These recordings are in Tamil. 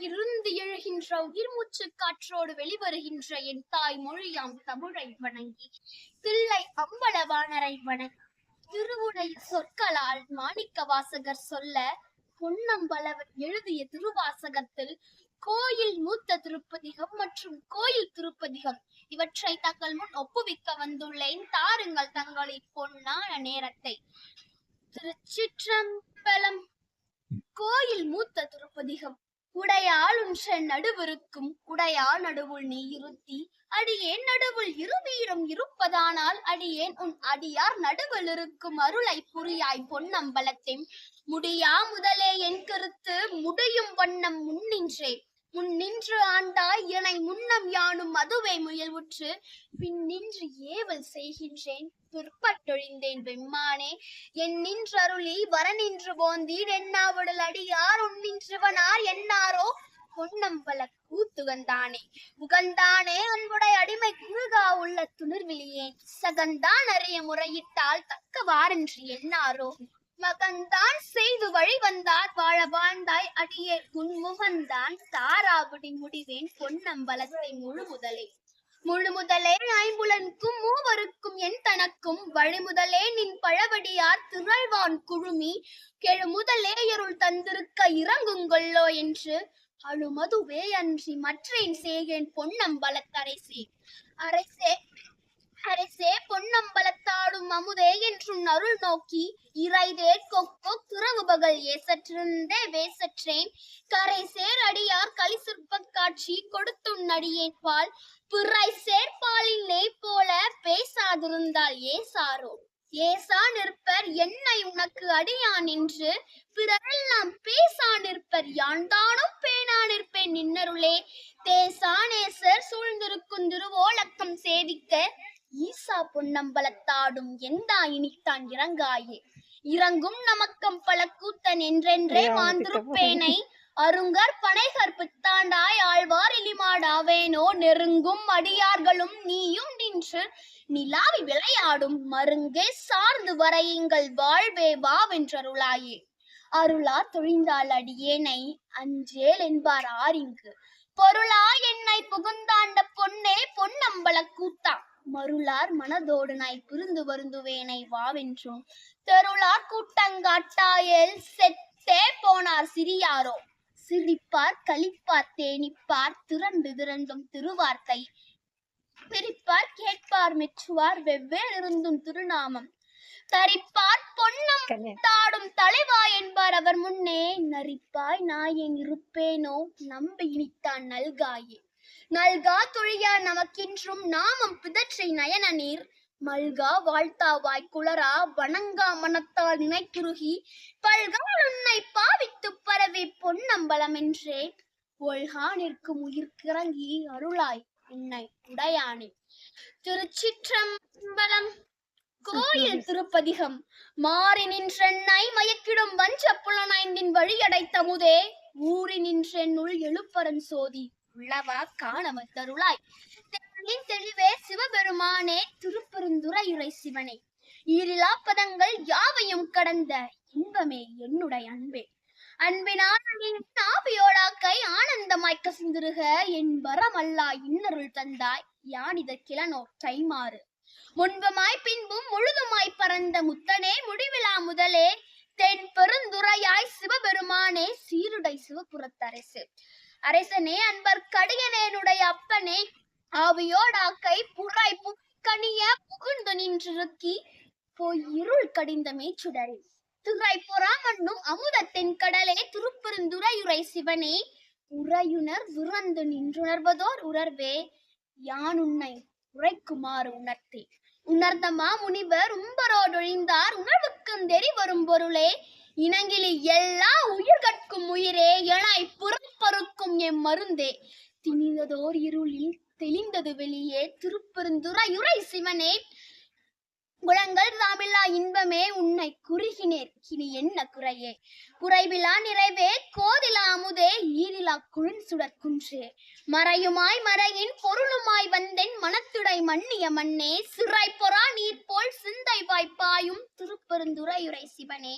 இருந்து எழுகின்ற உயிர்மூச்சு காற்றோடு வெளிவருகின்ற என் தாய் மொழியாம் தமிழை வணங்கி தில்லை அம்பலவாணரை வணங்கி திருவுடைய சொற்களால் மாணிக்க வாசகர் சொல்ல பொன்னம்பலவர் எழுதிய திருவாசகத்தில் கோயில் மூத்த திருப்பதிகம் மற்றும் கோயில் திருப்பதிகம் இவற்றை தங்கள் முன் ஒப்புவிக்க வந்துள்ளேன். தாருங்கள் தங்களின் பொன்னான நேரத்தை. திருச்சிற்றம்பலம் கோயில் மூத்த திருப்பதிகம். உடையாள் உன்ற நடுவிருக்கும் உடையா நடுவுள் நீ இருத்தி அடியேன் நடுவுள் இருவீரும் இருப்பதானால் அடியேன் உன் அடியார் நடுவில் இருக்கும் அருளை புரியாய் பொன்னம்பலத்தை முடியா முதலே என் கருத்து முடியும் வண்ணம் முன்னின்றே. முன் நின்று ஆண்டாய் எனை முன்னம் யானும் மதுவை முயல்வுற்று பின் நின்று ஏவல் செய்கின்றேன் பிற்பட்டொழிந்தேன் வெம்மானே. என் நின்றருளி வர நின்று போந்தீர் என்னாவுடல் அடியார் உன் நின்றுவனார் என்னாரோ? பொன்னம்பல கூத்துகந்தானே. உகந்தானே அன்புடை அடிமை குழுகா உள்ள துணிர்விலியேன் சகந்தான் அறிய முறையிட்டால் தக்கவாரென்று என்னாரோ? மகன்தான் செய்து வழி வந்தார் வாழ வாழ்ந்தாய் அடியே உன் முகந்தான் தாராபடி முடிவேன் பொன்னம்பலத்தை முழு முதலே. முழு முதலே ஐம்புலனுக்கும் மூவருக்கும் என் தனக்கும் வழிமுதலே நின் பழவடியார் திரள்வான் குழுமி கெழு முதலே இருள் தந்திருக்க இறங்குங்கொள்ளோ என்று அழுமதுவே அன்றி மற்றேன் சேகேன் பொன்னம்பலத்தரசே அரசே அரசே பொன்னம்பலத்தாடும் அமுதே என்றும் அருள் நோக்கி இறைதே கொக்கோ துறவு பகல் ஏசற்றிருந்தே வேசற்றேன். கரை சேர் அடியார் களி சிற்பக் காட்சி கொடுத்துன் அடியேன் பால் பிறை சேர்பாலின் நெய் போல பேசாதிருந்தால் ஏசாரோ. ஏசா நிற்பர் என்னை உனக்கு அடியான் என்று பிறரெல்லாம் பேசா நிற்பர் யான்தானும் பேணா நிற்பேன் நின்னருளே. தேசானேசர் சூழ்ந்திருக்கும் திருவோலக்கம் சேவிக்க ஈசா பொன்னம்பலத்தாடும் எந்தா இனித்தான் இறங்காயே? இறங்கும் நமக்கம் பல கூத்தன் என்றென்றே மாந்திருப்பேனை அருங்கர் பனைகர் பித்தாண்டாய் ஆழ்வார் இலிமாடாவேனோ நெருங்கும் அடியார்களும் நீயும் நின்று நிலாவி விளையாடும் மருங்கே சார்ந்து வரையுங்கள் வாழ்வே வாவென்றருளாயே. அருளா தொழிந்தாள் அடியேனை அஞ்சேல் என்பார் ஆரிங்கு. பொருளா என்னை புகுந்தாண்ட பொன்னே பொன்னம்பல கூத்தா? மருளார் மனதோடு நாய் புரிந்து வருந்துவேனை வாவென்றும் தெருளார் கூட்டங்காட்டாயல் செத்தே போனார் சிறியாரோ. சிரிப்பார் கலிப்பார் தேனிப்பார் திரண்டு திரண்டும் திருவார்த்தை. பிரிப்பார் கேட்பார் மெச்சுவார் வெவ்வேறு இருந்தும் திருநாமம். தரிப்பார் பொன்னம் தாடும் தலைவா என்பார் அவர் முன்னே. நரிப்பாய் நாயேன் இருப்பேனோ. நம்பி இனித்தான் நல்காயே. நல்கா தொழியா நமக்கின்றும் நாமம் பிதற்றை நயன நீர். மல்கா வாழ்த்தாவாய் குளரா வணங்கா மனத்தால் நினைக்குருகி. பல்கால் உன்னை பாவித்து பரவி பொன்னம்பலம் என்றே ஒழ்கா நிற்கும் உயிர்க்கிறங்கி அருளாய் என்னை உடையானே. திருச்சிற்றம்பலம் கோயில் திருப்பதிகம். மாறி நின்றென்னை மயக்கிடும் வஞ்ச புலனைந்தின் வழியடைத்தமுதே ஊறி நின்றென்னுள் எழுப்பரன் சோதி. உள்ளவா காணவ தருளாய். தெளிவின் தெளிவே சிவபெருமானே திருப்பெருந்துறையுரை சிவனே ஈரிலா பதங்கள் யாவையும் கடந்த இன்பமே என்னுடைய அன்பே. அன்பினால் என் ஆவியோடாக்கை ஆனந்தமாய் கசிந்திருக என் வரமல்லா இன்னருள் தந்தாய் யானித கிளனோ கைமாறு முன்புமாய் பின்பும் முழுதுமாய் பறந்த முத்தனே முடிவிலா முதலே தென் பெருந்துரையாய் சிவபெருமானே சீருடை சிவபுரத்தரசு. அரசனே அன்பர் கடியனேனுடைய அப்பனே ஆவியோடாக்கை புறாய் புக்கணிய புகுந்து நின்றிருக்கி போய் இருள் கடிந்தமே சுடரே துறை பொறாமண்ணும் அமுதத்தின் கடலே திருப்பெருந்துரையுரை சிவனே உறையுணர் விரந்து நின்றுணர்வதோர் உணர்வே யான் உன்னை உரைக்குமாறு உணர்த்தே. உணர்ந்த மாமுனிவர் உம்பரோடொழிந்தார் உணர்வுக்கும் தெரி வரும் பொருளே இனங்கிலி எல்லா உயிர்கட்கும் உயிரே எனாய் புறப்பருக்கும் எம் மருந்தே. திணிந்ததோர் இருளில் தெளிந்தது வெளியே திருப்பெருந்துரையுரை சிவனே. குளங்கள் தாமில்லா இன்பமே உன்னை குறுகினேர். இனி என்ன குறையே? குறைவிலா நிறைவே அமுதே ஈரிலா குன்றே மறையுமாய் மறையின் பொருளுமாய் வந்தென் மனத்துடை மன்னிய மண்ணே சிறை பொறா நீர் போல் சிந்தை வாய்ப்பாயும் திருப்பெருந்துரையுரை சிவனே.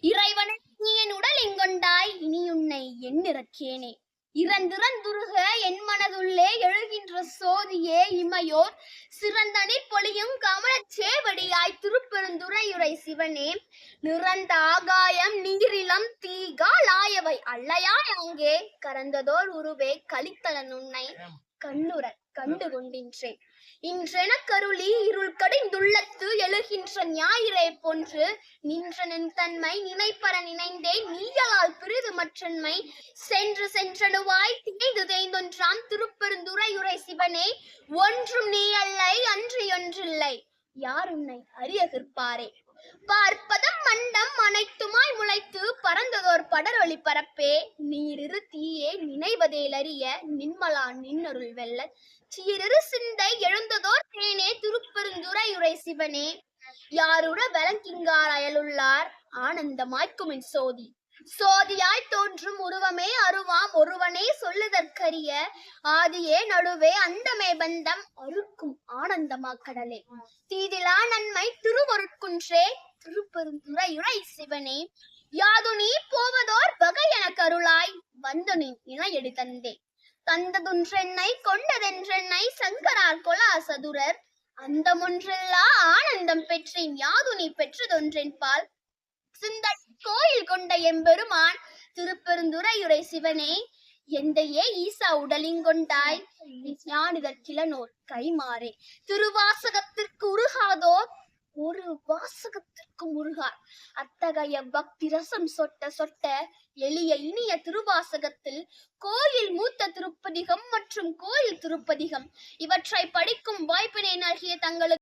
இறைவனே நீ என் உடலிங்கொண்டாய் இனி உன்னை எண்ணிறக்கேனே இறந்திறந்துருக என் மனதுள்ளே எழுகின்ற சோதியே இமையோர் சிறந்தனி பொழியும் கமலச் சேவடியாய் திருப்பெருந்துரையுரை சிவனே. நிறந்த ஆகாயம் நீரிலம் தீகால் ஆயவை. அல்லையாய் அங்கே? கரந்ததோர் உருவே கலித்தலன் உன்னை கண்ணுற கண்டு கொண்டின்றேன். இன்றென கருளி இருள் கடைந்துள்ளத்து எழுகின்ற ஞாயிறை போன்று நின்ற நின் தன்மை நினைப்பற நினைந்தே நீயலால் பிரிது மற்றன்மை. சென்று சென்றனுவாய் திகைந்து தேய்ந்தொன்றாம் திருப்பெருந்துரையுரை சிவனே ஒன்றும் நீ அல்லை அன்று ஒன்றில்லை யார் உன்னை அறிய பார்ப்பதம் மண்டம் அனைத்துமாய் முளைத்து பறந்ததோர் படரொளி பரப்பே. நீரிரு தீயே நினைவதேலறிய நின்மலா நின்னருள் வெல்ல. சீரிரு சிந்தை எழுந்ததோர் தேனே திருப்பெருந்துரையுரை சிவனே. யாருட வலங்கிங்கார் அயலுள்ளார்? ஆனந்தமாய்க்குமின் சோதி. சோதியாய் தோன்றும் உருவமே அருவாம். ஒருவனே சொல்லுதற்கரிய ஆதியே நடுவே அந்தமே பந்தம் அழுக்கும் ஆனந்தமா கடலே. தீதிலா நன்மை திருவருட்குன்றே திருப்பெருந்துரையுரை சிவனே. யாது நீ போவதோர் வகை என கருளாய் வந்து நீ இணையடி தந்தே. தந்ததுன்றென்னை கொண்டதென்றென்னை சங்கரார் கொலா சதுரர் அந்தமொன்றெல்லா ஆனந்தம் பெற்றேன். யாது நீ பெற்றதொன்றென் பால் சிந்தன் கொண்ட எம்பெருமான் திருப்பெருந்துரையுரை சிவனே எந்தையே ஈசா உடலிங்கொண்டாய் ஞானிதற் கிளனோர் கைமாறே. திருவாசகத்திற்கு உருகாதோர் ஒரு வாசகத்திற்கு முருகார். அத்தகைய பக்தி ரசம் சொட்ட சொட்ட எளிய இனிய திருவாசகத்தில் கோயில் மூத்த திருப்பதிகம் மற்றும் கோயில் திருப்பதிகம். இவற்றை படிக்கும் வாய்ப்பினை நல்கிய தங்களுக்கு